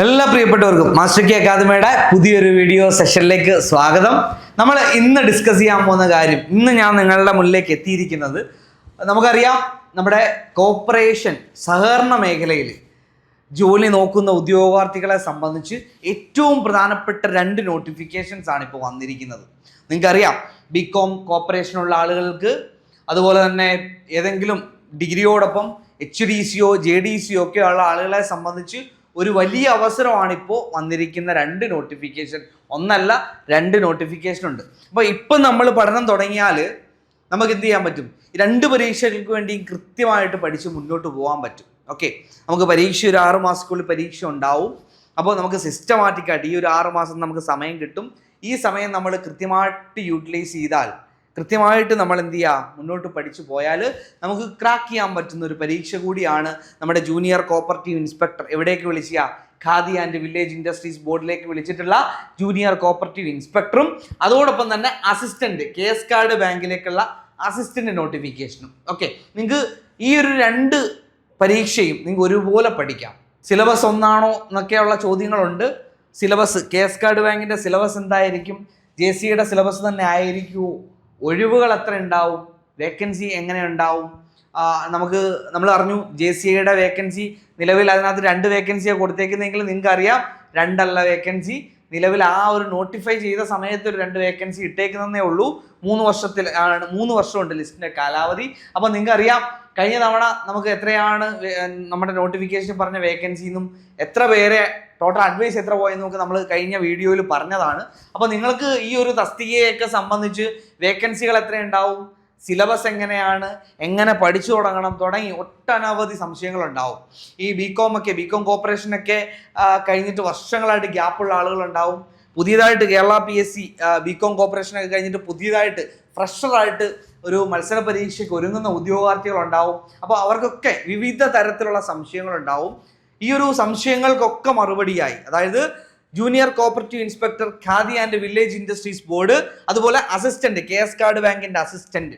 എല്ലാ പ്രിയപ്പെട്ടവർക്കും master K അക്കാദമിയുടെ പുതിയൊരു വീഡിയോ സെഷനിലേക്ക് സ്വാഗതം. നമ്മൾ ഇന്ന് ഡിസ്കസ് ചെയ്യാൻ പോകുന്ന കാര്യം ഇന്ന് ഞാൻ നിങ്ങളുടെ മുന്നിലേക്ക് എത്തിയിരിക്കുന്നത് നമുക്കറിയാം നമ്മുടെ കോപ്പറേഷൻ സഹകരണ മേഖലയിൽ ജോലി നോക്കുന്ന ഉദ്യോഗാർത്ഥികളെ സംബന്ധിച്ച് ഏറ്റവും പ്രധാനപ്പെട്ട രണ്ട് നോട്ടിഫിക്കേഷൻസ് ആണ് ഇപ്പോൾ വന്നിരിക്കുന്നത്. നിങ്ങൾക്കറിയാം ബികോം കോം കോർപ്പറേഷനുള്ള ആളുകൾക്ക് അതുപോലെ തന്നെ ഏതെങ്കിലും ഡിഗ്രിയോടൊപ്പം എച്ച് ഡി സിയോ ജെ ഡി സിയോ ഒക്കെ ഉള്ള ആളുകളെ സംബന്ധിച്ച് ഒരു വലിയ അവസരമാണ് ഇപ്പോൾ വന്നിരിക്കുന്ന രണ്ട് നോട്ടിഫിക്കേഷൻ ഒന്നല്ല രണ്ട് നോട്ടിഫിക്കേഷൻ ഉണ്ട്. അപ്പോൾ ഇപ്പം നമ്മൾ പഠനം തുടങ്ങിയാൽ നമുക്ക് എന്ത് ചെയ്യാൻ പറ്റും? രണ്ട് പരീക്ഷകൾക്ക് വേണ്ടിയും കൃത്യമായിട്ട് പഠിച്ച് മുന്നോട്ട് പോകാൻ പറ്റും. ഓക്കെ നമുക്ക് പരീക്ഷ ഒരു ആറ് മാസത്തിനുള്ളിൽ പരീക്ഷ ഉണ്ടാവും. അപ്പോൾ നമുക്ക് സിസ്റ്റമാറ്റിക്കായിട്ട് ഈ ഒരു ആറ് മാസം നമുക്ക് സമയം കിട്ടും. ഈ സമയം നമ്മൾ കൃത്യമായിട്ട് യൂട്ടിലൈസ് ചെയ്താൽ കൃത്യമായിട്ട് നമ്മൾ എന്ത് ചെയ്യുക മുന്നോട്ട് പഠിച്ചു പോയാൽ നമുക്ക് ക്രാക്ക് ചെയ്യാൻ പറ്റുന്ന ഒരു പരീക്ഷ കൂടിയാണ് നമ്മുടെ ജൂനിയർ കോപ്പറേറ്റീവ് ഇൻസ്പെക്ടർ എവിടേക്ക് വിളിക്കുക ഖാദി ആൻഡ് വില്ലേജ് ഇൻഡസ്ട്രീസ് ബോർഡിലേക്ക് വിളിച്ചിട്ടുള്ള ജൂനിയർ കോപ്പറേറ്റീവ് ഇൻസ്പെക്ടറും അതോടൊപ്പം തന്നെ അസിസ്റ്റന്റ് കെ എസ് കാർഡ് ബാങ്കിലേക്കുള്ള അസിസ്റ്റന്റ് നോട്ടിഫിക്കേഷനും ഓക്കെ നിങ്ങൾക്ക് ഈ ഒരു രണ്ട് പരീക്ഷയും നിങ്ങൾക്ക് ഒരുപോലെ പഠിക്കാം. സിലബസ് ഒന്നാണോ എന്നൊക്കെയുള്ള ചോദ്യങ്ങളുണ്ട്. സിലബസ് കെ എസ് കാർഡ് ബാങ്കിന്റെ സിലബസ് എന്തായിരിക്കും? ജെ സിയുടെ സിലബസ് തന്നെ ആയിരിക്കുമോ ഒഴിവുകൾ എത്ര ഉണ്ടാവും? വേക്കൻസി എങ്ങനെ ഉണ്ടാവും? നമുക്ക് നമ്മൾ അറിഞ്ഞു ജെ സി ഐയുടെ വേക്കൻസി നിലവിൽ അതിനകത്ത് രണ്ട് വേക്കൻസിയാണ് കൊടുത്തേക്കുന്നതെങ്കിൽ നിങ്ങൾക്ക് അറിയാം രണ്ടല്ല വേക്കൻസി. നിലവിൽ ആ ഒരു നോട്ടിഫൈ ചെയ്ത സമയത്ത് ഒരു രണ്ട് വേക്കൻസി ഇട്ടേക്കുന്നതേ ഉള്ളൂ. മൂന്ന് വർഷത്തിൽ ആണ് മൂന്ന് വർഷമുണ്ട് ലിസ്റ്റിന്റെ കാലാവധി. അപ്പോൾ നിങ്ങൾക്ക് അറിയാം കഴിഞ്ഞ തവണ നമുക്ക് എത്രയാണ് നമ്മുടെ നോട്ടിഫിക്കേഷൻ പറഞ്ഞ വേക്കൻസി എന്നും എത്ര പേരെ ടോട്ടൽ അഡ്വൈസ് എത്ര പോയെന്ന് നമുക്ക് നമ്മൾ കഴിഞ്ഞ വീഡിയോയിൽ പറഞ്ഞതാണ്. അപ്പോൾ നിങ്ങൾക്ക് ഈ ഒരു തസ്തികയൊക്കെ സംബന്ധിച്ച് വേക്കൻസികൾ എത്ര ഉണ്ടാവും സിലബസ് എങ്ങനെയാണ് എങ്ങനെ പഠിച്ചു തുടങ്ങണം തുടങ്ങി ഒട്ടനവധി സംശയങ്ങളുണ്ടാവും. ഈ ബി കോം ഒക്കെ ബി കോം കോപ്പറേഷനൊക്കെ കഴിഞ്ഞിട്ട് വർഷങ്ങളായിട്ട് ഗ്യാപ്പുള്ള ആളുകളുണ്ടാവും. പുതിയതായിട്ട് Kerala P S C B com കോപ്പറേഷനൊക്കെ കഴിഞ്ഞിട്ട് പുതിയതായിട്ട് ഫ്രഷറായിട്ട് ഒരു മത്സര പരീക്ഷയ്ക്ക് ഒരുങ്ങുന്ന ഉദ്യോഗാർത്ഥികളുണ്ടാവും. അപ്പോൾ അവർക്കൊക്കെ വിവിധ തരത്തിലുള്ള സംശയങ്ങളുണ്ടാവും. ഈ ഒരു സംശയങ്ങൾക്കൊക്കെ മറുപടിയായി. അതായത് junior cooperative inspector Khadi and village industries board അതുപോലെ അസിസ്റ്റന്റ് കെ എസ് കാർഡ് ബാങ്കിന്റെ അസിസ്റ്റന്റ്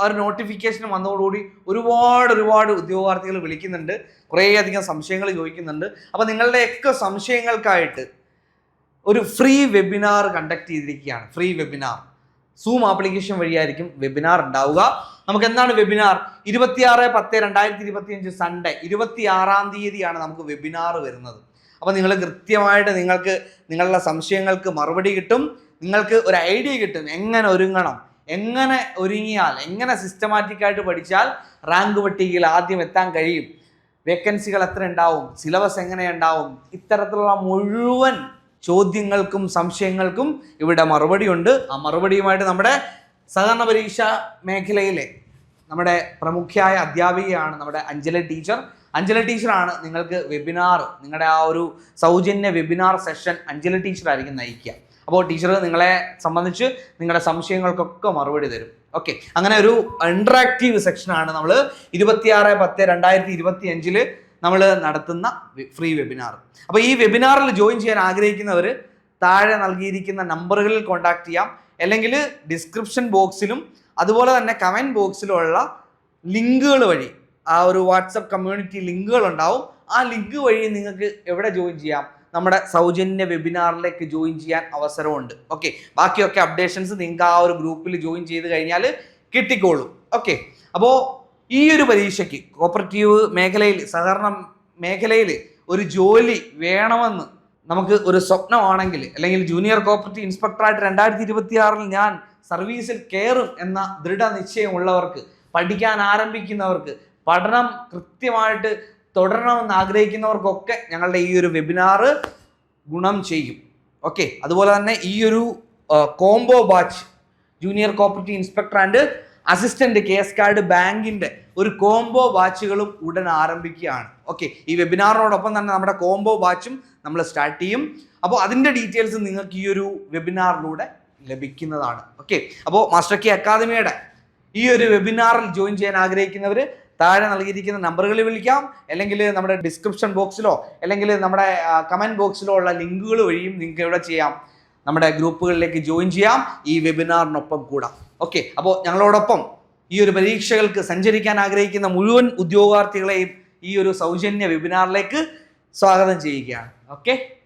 ആ ഒരു നോട്ടിഫിക്കേഷൻ വന്നതോടുകൂടി ഒരുപാട് ഒരുപാട് ഉദ്യോഗാർത്ഥികൾ വിളിക്കുന്നുണ്ട്. കുറേയധികം സംശയങ്ങൾ ചോദിക്കുന്നുണ്ട്. അപ്പോൾ നിങ്ങളുടെയൊക്കെ സംശയങ്ങൾക്കായിട്ട് ഒരു ഫ്രീ വെബിനാർ കണ്ടക്ട് ചെയ്തിരിക്കുകയാണ്. ഫ്രീ വെബിനാർ സൂം ആപ്ലിക്കേഷൻ വഴിയായിരിക്കും വെബിനാർ ഉണ്ടാവുക. നമുക്ക് എന്താണ് വെബിനാർ ഇരുപത്തിയാറ് പത്ത് രണ്ടായിരത്തി ഇരുപത്തി അഞ്ച് സൺഡേ ഇരുപത്തി ആറാം തീയതിയാണ് നമുക്ക് വെബിനാർ വരുന്നത്. അപ്പോൾ നിങ്ങൾ കൃത്യമായിട്ട് നിങ്ങൾക്ക് നിങ്ങളുടെ സംശയങ്ങൾക്ക് മറുപടി കിട്ടും. നിങ്ങൾക്ക് ഒരു ഐഡിയ കിട്ടും. എങ്ങനെ ഒരുങ്ങണം? എങ്ങനെ ഒരുങ്ങിയാൽ എങ്ങനെ സിസ്റ്റമാറ്റിക്കായിട്ട് പഠിച്ചാൽ റാങ്ക് പട്ടികയിൽ ആദ്യം എത്താൻ കഴിയും? വേക്കൻസികൾ എത്ര ഉണ്ടാവും? സിലബസ് എങ്ങനെ ഉണ്ടാവും? ഇത്തരത്തിലുള്ള മുഴുവൻ ചോദ്യങ്ങൾക്കും സംശയങ്ങൾക്കും ഇവിടെ മറുപടിയുണ്ട് ആ മറുപടിയുമായിട്ട് നമ്മുടെ സഹകരണ പരീക്ഷ മേഖലയിലെ നമ്മുടെ പ്രമുഖയായ അധ്യാപികയാണ് നമ്മുടെ അഞ്ജല ടീച്ചർ. അഞ്ജല ടീച്ചറാണ് നിങ്ങൾക്ക് വെബിനാർ നിങ്ങളുടെ ആ ഒരു സൗജന്യ വെബിനാർ സെഷൻ അഞ്ജല ടീച്ചറായിരിക്കും നയിക്കുക. അപ്പോൾ ടീച്ചർ നിങ്ങളെ സംബന്ധിച്ച് നിങ്ങളുടെ സംശയങ്ങൾക്കൊക്കെ മറുപടി തരും. ഓക്കെ അങ്ങനെ ഒരു ഇൻട്രാക്റ്റീവ് സെക്ഷനാണ് നമ്മൾ ഇരുപത്തിയാറ് പത്ത് രണ്ടായിരത്തി ഇരുപത്തി അഞ്ചിൽ നമ്മൾ നടത്തുന്ന ഫ്രീ വെബിനാർ അപ്പോൾ ഈ വെബിനാറിൽ ജോയിൻ ചെയ്യാൻ ആഗ്രഹിക്കുന്നവർ താഴെ നൽകിയിരിക്കുന്ന നമ്പറുകളിൽ കോൺടാക്ട് ചെയ്യാം. അല്ലെങ്കിൽ ഡിസ്ക്രിപ്ഷൻ ബോക്സിലും അതുപോലെ തന്നെ കമന്റ് ബോക്സിലുള്ള ലിങ്കുകൾ വഴി ആ ഒരു വാട്സപ്പ് കമ്മ്യൂണിറ്റി ലിങ്കുകൾ ഉണ്ടാവും. ആ ലിങ്ക് വഴി നിങ്ങൾക്ക് എവിടെ ജോയിൻ ചെയ്യാം? നമ്മുടെ സൗജന്യ വെബിനാറിലേക്ക് ജോയിൻ ചെയ്യാൻ അവസരമുണ്ട്. ഓക്കെ ബാക്കിയൊക്കെ അപ്ഡേഷൻസ് നിങ്ങൾക്ക് ആ ഒരു ഗ്രൂപ്പിൽ ജോയിൻ ചെയ്ത് കഴിഞ്ഞാൽ കിട്ടിക്കോളും. ഓക്കെ അപ്പോൾ ഈ ഒരു പരീക്ഷയ്ക്ക് കോപ്പറേറ്റീവ് മേഖലയിൽ സഹകരണ മേഖലയിൽ ഒരു ജോലി വേണമെന്ന് നമുക്ക് ഒരു സ്വപ്നമാണെങ്കിൽ അല്ലെങ്കിൽ ജൂനിയർ കോപ്പറേറ്റീവ് ഇൻസ്പെക്ടറായിട്ട് രണ്ടായിരത്തി ഇരുപത്തി ആറിൽ ഞാൻ സർവീസിൽ കയറും എന്ന ദൃഢനിശ്ചയമുള്ളവർക്ക് പഠിക്കാൻ ആരംഭിക്കുന്നവർക്ക് പഠനം കൃത്യമായിട്ട് തുടരണമെന്ന് ആഗ്രഹിക്കുന്നവർക്കൊക്കെ ഞങ്ങളുടെ ഈ ഒരു വെബിനാർ ഗുണം ചെയ്യും. ഓക്കെ അതുപോലെ തന്നെ ഈ ഒരു combo batch junior cooperative inspector and assistant K S card ബാങ്കിന്റെ ഒരു കോംബോ ബാച്ചുകളും ഉടൻ ആരംഭിക്കുകയാണ്. ഓക്കെ ഈ വെബിനാറിനോടൊപ്പം തന്നെ നമ്മുടെ കോംബോ ബാച്ചും നമ്മൾ സ്റ്റാർട്ട് ചെയ്യും. അപ്പോൾ അതിന്റെ ഡീറ്റെയിൽസ് നിങ്ങൾക്ക് ഈ ഒരു വെബിനാറിലൂടെ ലഭിക്കുന്നതാണ്. ഓക്കെ അപ്പോൾ മാസ്റ്റർ കെ അക്കാദമിയുടെ ഈ ഒരു വെബിനാറിൽ ജോയിൻ ചെയ്യാൻ ആഗ്രഹിക്കുന്നവർ താഴെ നൽകിയിരിക്കുന്ന നമ്പറുകളിൽ വിളിക്കാം. അല്ലെങ്കിൽ നമ്മുടെ ഡിസ്ക്രിപ്ഷൻ ബോക്സിലോ അല്ലെങ്കിൽ നമ്മുടെ കമന്റ് ബോക്സിലോ ഉള്ള ലിങ്കുകൾ വഴിയും നിങ്ങൾക്ക് ഇവിടെ ചെയ്യാം. നമ്മുടെ ഗ്രൂപ്പുകളിലേക്ക് ജോയിൻ ചെയ്യാം. ഈ വെബിനാറിനൊപ്പം കൂടാം. ഓക്കെ അപ്പോൾ ഞങ്ങളോടൊപ്പം ഈ ഒരു പരീക്ഷകൾക്ക് സഞ്ചരിക്കാൻ ആഗ്രഹിക്കുന്ന മുഴുവൻ ഉദ്യോഗാർത്ഥികളെയും ഈ ഒരു സൗജന്യ വെബിനാറിലേക്ക് സ്വാഗതം ചെയ്യുകയാണ്. ഓക്കെ